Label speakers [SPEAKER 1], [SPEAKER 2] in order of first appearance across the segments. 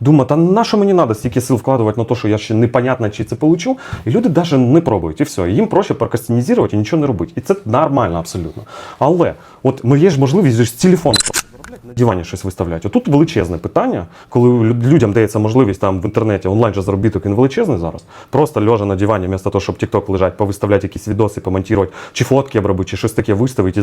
[SPEAKER 1] Думає, та на що мені треба стільки сил вкладувати на те, що я ще непонятно, чи це получу. І люди навіть не пробують, і все. Їм проще прокрастинізувати і нічого не робити. І це нормально абсолютно. Але от ми є ж можливість з телефон на дивані щось виставляти. Отут величезне питання, коли людям дається можливість там в інтернеті онлайн же заробіток він величезний зараз. Просто лежа на дивані, вместо того, щоб TikTok лежать, повиставляти якісь відоси, помонтувати, чи фотки обробити, чи щось таке виставити і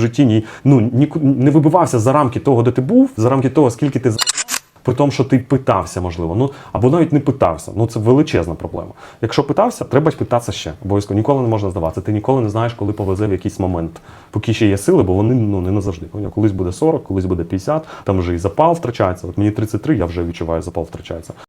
[SPEAKER 1] житті ні, ну, ніку- не вибивався за рамки того, де ти був, за рамки того, скільки ти при тому, що ти питався, можливо, ну або навіть не питався. Ну це величезна проблема. Якщо питався, треба питатися ще. Обов'язково ніколи не можна здаватися. Ти ніколи не знаєш, коли повезе в якийсь момент. Поки ще є сили, бо вони ну не назавжди. Колись буде 40, колись буде 50, там вже і запал втрачається. От мені 33, я вже відчуваю, запал втрачається.